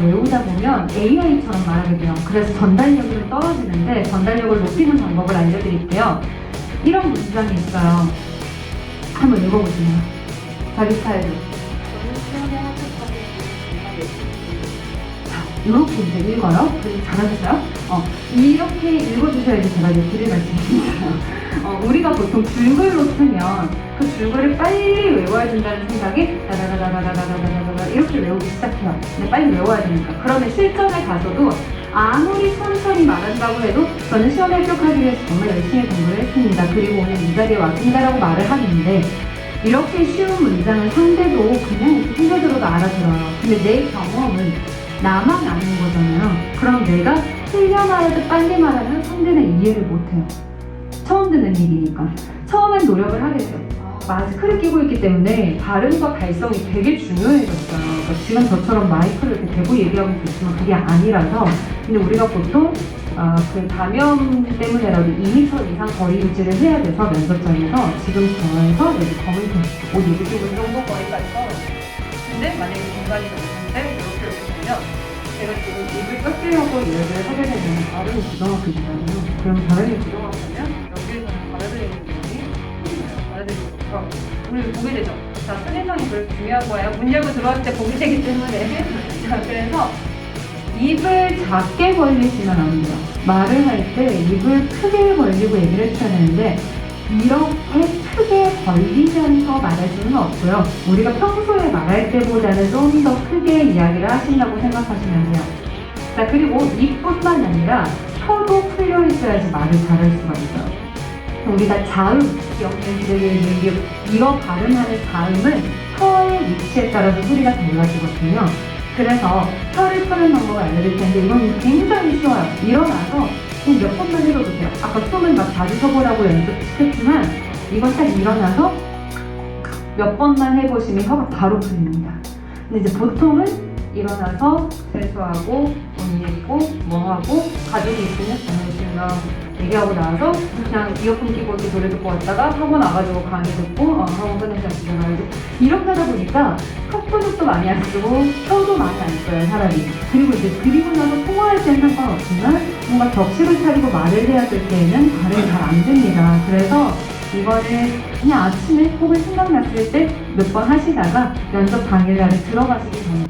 외우다 보면 AI처럼 말하게 돼요. 그래서 전달력이 좀 떨어지는데 전달력을 높이는 방법을 알려드릴게요. 이런 문장이 있어요. 한번 읽어보세요. 자기 스타일로. 이렇게 이제 읽어요. 잘하셨어요? 어, 이렇게 읽어주셔야지 제가 이제 드릴 말씀드릴게요. 어, 우리가 보통 줄글로 쓰면 그 줄글을 빨리 외워야 된다는 생각이 다다다다다다다다다다 이렇게 외우기 시작해요. 근데 빨리 외워야 되니까. 그러면 실전에 가서도 아무리 천천히 말한다고 해도 저는 시험에 합격하기 위해서 정말 열심히 공부를 했습니다. 그리고 오늘 이 자리에 왔습니다라고 말을 하는데 이렇게 쉬운 문장을 상대도 그냥 이렇게 순서대로도 알아들어요. 근데 내 경험은 나만 아는 거잖아요. 그럼 내가 틀려 말하듯 빨리 말하면 상대는 이해를 못해요. 처음 듣는 일이니까. 처음엔 노력을 돼요. 마스크를 끼고 있기 때문에 발음과 발성이 되게 중요해졌어요. 그러니까 지금 저처럼 마이크를 이렇게 대고 얘기하고 있지만 그게 아니라서. 근데 우리가 보통 아, 그 감염 때문에라도 2m 이상 거리 유지를 해야 돼서 면접장에서 지금 저에서 여기 검은색 옷 입으시고 이 정도 거리까지 떨어져요. 근데 만약에 공간이 넓은데 이렇게 이렇게 되면 제가 지금 입을 깎으려고 이야기를 하게 되면 발음이 부정확해지잖아요. 그럼 발음이 부정확하면 거. 우리 보게 되죠. 자, 스내성이 그렇게 중요한 거예요. 문 열고 들어왔을 때 보게 되기 때문에. 자, 그래서 입을 작게 벌리시면 안 돼요. 말을 할 때 입을 크게 벌리고 얘기를 해줘야 되는데 이렇게 크게 벌리면서 말할 수는 없고요. 우리가 평소에 말할 때보다는 좀 더 크게 이야기를 하신다고 생각하시면 돼요. 자, 그리고 입뿐만 아니라 혀도 풀려 있어야지 말을 잘할 수가 있어요. 우리가 자음, 기억되시는 이어 발음하는 자음은 혀의 위치에 따라서 소리가 달라지거든요. 그래서 혀를 푸는 방법을 알려드릴 텐데 이건 굉장히 쉬워요. 일어나서 몇 번만 해도 돼요. 아까 숨을 막 자주 쉬어보라고 연습했지만 이건 딱 일어나서 몇 번만 해보시면 혀가 바로 풀립니다. 근데 이제 보통은 일어나서 세수하고 옷 입고 뭐 하고 가족이 있으면 장례식이랑 얘기하고 나서 그냥 이어폰 끼고 이렇게 노래 듣고 왔다가 하고 나가지고 강의 듣고 어, 하고 끝내서 집에 가야지 이렇게 하다 보니까 턱 근육도 많이 안 쓰고 혀도 많이 안 써요 사람이. 그리고 이제 그리고 나서 통화할 때는 상관없지만 뭔가 격식을 차리고 말을 해야 될 때에는 발음이 잘안 됩니다. 그래서 이거를 그냥 아침에 혹은 생각났을 때 몇 번 하시다가 면접 당일날에 들어가시기 전에